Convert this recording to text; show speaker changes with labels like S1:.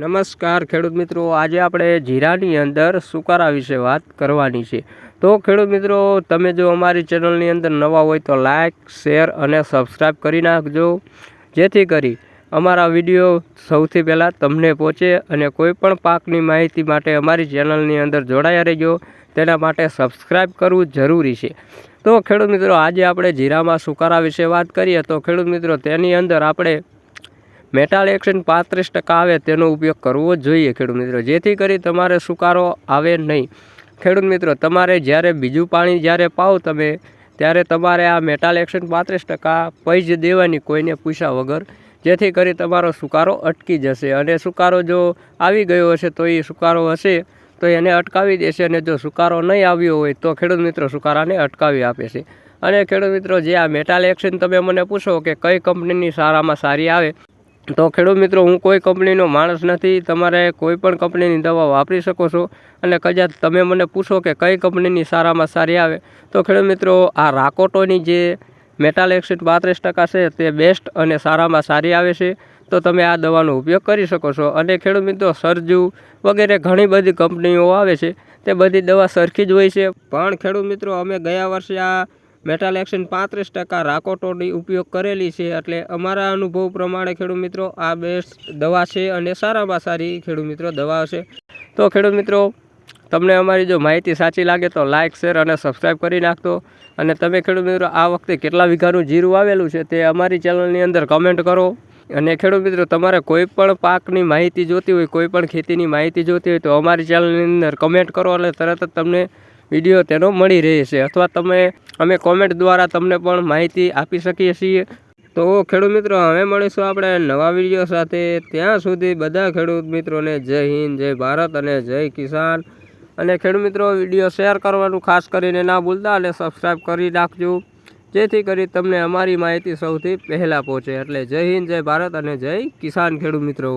S1: નમસ્કાર ખેડૂત મિત્રો, આજે આપણે જીરાની અંદર સુકારા વિશે વાત કરવાની છે. તો ખેડૂત મિત્રો, તમે જો અમારી ચેનલની અંદર નવા હોય તો લાઇક શેર અને સબસ્ક્રાઈબ કરી નાખજો. જેથી કરી અમારા વીડિયો સૌથી પહેલાં તમને પહોંચે અને કોઈ પણ પાકની માહિતી માટે અમારી ચેનલની અંદર જોડાયા રહેજો. તેના માટે સબસ્ક્રાઈબ કરવું જરૂરી છે. તો ખેડૂત મિત્રો, આજે આપણે જીરામાં સુકારા વિશે વાત કરીએ તો ખેડૂત મિત્રો, તેની અંદર આપણે મેટાલ એક્શન પાંત્રીસ ટકા આવે તેનો ઉપયોગ કરવો જોઈએ ખેડૂત મિત્રો. જેથી કરી તમારે સુકારો આવે નહીં. ખેડૂત મિત્રો, તમારે જ્યારે બીજું પાણી જ્યારે પાવ તમે, ત્યારે તમારે આ મેટાલ એક્શન પાંત્રીસ ટકા પૈજ દેવાની કોઈને પૂછ્યા વગર. જેથી કરી તમારો સુકારો અટકી જશે. અને સુકારો જો આવી ગયો હશે તો એ સુકારો હશે તો એને અટકાવી દેશે. અને જો સુકારો નહીં આવ્યો હોય તો ખેડૂત મિત્રો સુકારાને અટકાવી આપે છે. અને ખેડૂત મિત્રો, જે આ મેટાલ એક્શન તમે મને પૂછો કે કઈ કંપનીની સારામાં સારી આવે તો ખેડૂત મિત્રો, હું કોઈ કંપનીનો માણસ નથી, તમારે કોઈ પણ કંપનીની દવા વાપરી શકો છો. અને કદાચ તમે મને પૂછો કે કઈ કંપનીની સારામાં સારી આવે. તો ખેડૂત મિત્રો, આ રાકોટોની જે મેટાલ એક્સિટ પાંત્રીસ ટકા છે, તે બેસ્ટ અને સારામાં સારી આવે છે. તો તમે આ દવાનો ઉપયોગ કરી શકો છો. અને ખેડૂત મિત્રો, સરજુ વગેરે ઘણી બધી કંપનીઓ આવે છે. તે બધી દવા સરખી જ હોય છે. પણ ખેડૂત મિત્રો, અમે ગયા વર્ષે આ મેટાલ એક્શન પાંત્રીસ ટકા રાકોટોની ઉપયોગ કરેલી છે એટલે અમારા અનુભવ પ્રમાણે ખેડૂત મિત્રો આ બેસ્ટ દવા છે અને સારામાં સારી ખેડૂત મિત્રો દવા છે તો ખેડૂત મિત્રો, તમને અમારી જો માહિતી સાચી લાગે તો લાઇક શેર અને સબસ્ક્રાઈબ કરી નાખતો અને તમે ખેડૂત મિત્રો આ વખતે કેટલા વીઘાનું જીરું આવેલું છે તે અમારી ચેનલની અંદર કમેન્ટ કરો. અને ખેડૂત મિત્રો, તમારે કોઈ પણ પાકની માહિતી જોતી હોય, કોઈ પણ ખેતીની માહિતી જોતી હોય તો અમારી ચેનલની અંદર કમેન્ટ કરો એટલે તરત જ તમને વીડિયો તેનો મળી રહે છે અથવા તમે અમે કોમેન્ટ દ્વારા તમને પણ માહિતી આપી શકીએ છીએ. તો ખેડૂત મિત્રો, હવે મળીશું આપણે નવા વીડિયો સાથે. ત્યાં સુધી બધા ખેડૂત મિત્રોને જય હિન્દ, જય ભારત અને જય કિસાન. અને ખેડૂત મિત્રો વીડિયો શેર કરવાનું ખાસ કરીને ના ભૂલતા અને સબસ્ક્રાઈબ કરી નાખજો જેથી કરી તમને અમારી માહિતી સૌથી પહેલાં પહોંચે. એટલે જય હિન્દ, જય ભારત અને જય કિસાન ખેડૂત મિત્રો.